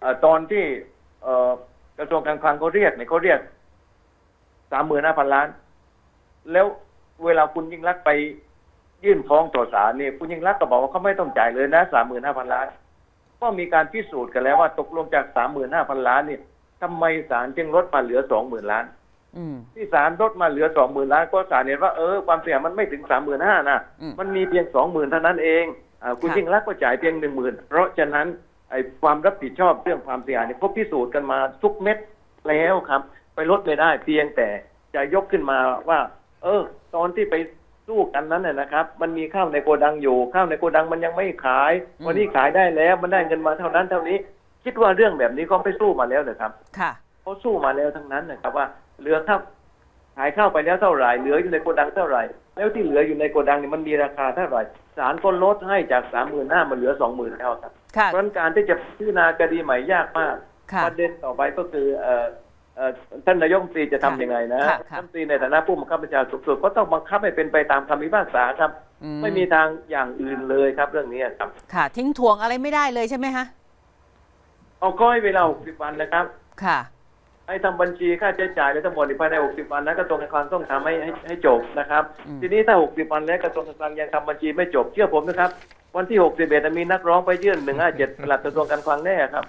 เอ่อตอนที่เอ่อกระทรวงการคลังเขาเรียกเนี่ยเขาเรียกสามหมื่นห้าพันล้าน แล้วเวลาคุณยิ่งรักษณ์ไปยื่นฟ้องต่อศาลเนี่ยคุณยิ่งรักษณ์ก็บอกว่าเขาไม่ต้องจ่ายเลยนะสามหมื่นห้าพันล้าน ก็มีการพิสูจน์กันแล้วว่าตกลงจากสามหมื่นห้าพันล้านเนี่ยทำไมศาลจึงลดมาเหลือสองหมื่นล้านอืมที่ศาลลดมาเหลือสองหมื่นล้าน ก็ศาลเห็นว่าเออความเสียหายมันไม่ถึงสามหมื่นห้านะอืมมันมีเพียงสองหมื่นเท่านั้นเองอาคุณค่ะยิ่งรักษณ์ก็จ่ายเพียงหนึ่งหมื่นเพราะฉะนั้น ไอ้ความรับผิดชอบเรื่องความเสียหายเนี่ยเขาพิสูจน์กันมาทุกเม็ดแล้วครับ ไปลดไม่ได้เพียงแต่จะยกขึ้นมาว่า เออ ตอนที่ไปสู้กันนั้นน่ะนะครับ มันมีข้าวในโกดังอยู่ ข้าวในโกดังมันยังไม่ขายอืมวันนี้ขายได้แล้ว มันได้เงินมาเท่านั้นเท่านี้ คิดว่าเรื่องแบบนี้ก็ไปสู้มาแล้วนะครับ ค่ะเขาสู้มาแล้วทั้งนั้นนะครับว่าเหลือข้าว ขายข้าวไปแล้วเท่าไหร่เหลืออยู่ในโกดังเท่าไหร่ แล้วที่เหลืออยู่ในโกดังเนี่ยมันมีราคาเท่าไหร่ศาลก็ลดให้จากสามหมื่นห้ามาเหลือสองหมื่นแล้วครับค่ะเพราะฉะนั้นการที่จะพิจารณาคดีใหม่ยากมากค่ะประเด็นต่อไปก็คือเอ่อเอ่อท่านนายกรัฐมนตรีจะทำยังไงนะค่ะค่ะรัฐมนตรีในฐานะผู้บังคับบัญชาสูงสุดก็ต้องบังคับให้เป็นไปตามคำพิพากษาครับอืไม่มีทางอย่างอื่นเลยครับเรื่องนี้ครับ ค่ะ ทิ้งถ่วงอะไรไม่ได้เลยใช่ไหมคะเอาก็ให้เวลา60วันนะครับ ค่ะ ให้ทำบัญชีค่าใช้จ่ายและทั้งหมดในภายใน 60 วันนั้นกระทรวงการคลังต้องทำให้ให้ให้จบนะครับอืมทีนี้ถ้า 60 วันแล้วกระทรวงการคลังยังทำบัญชีไม่จบเชื่อผมนะครับ วันที่ 61มีนักร้องไปยื่น157ปลัดกระทรวงการคลังแน่ครับ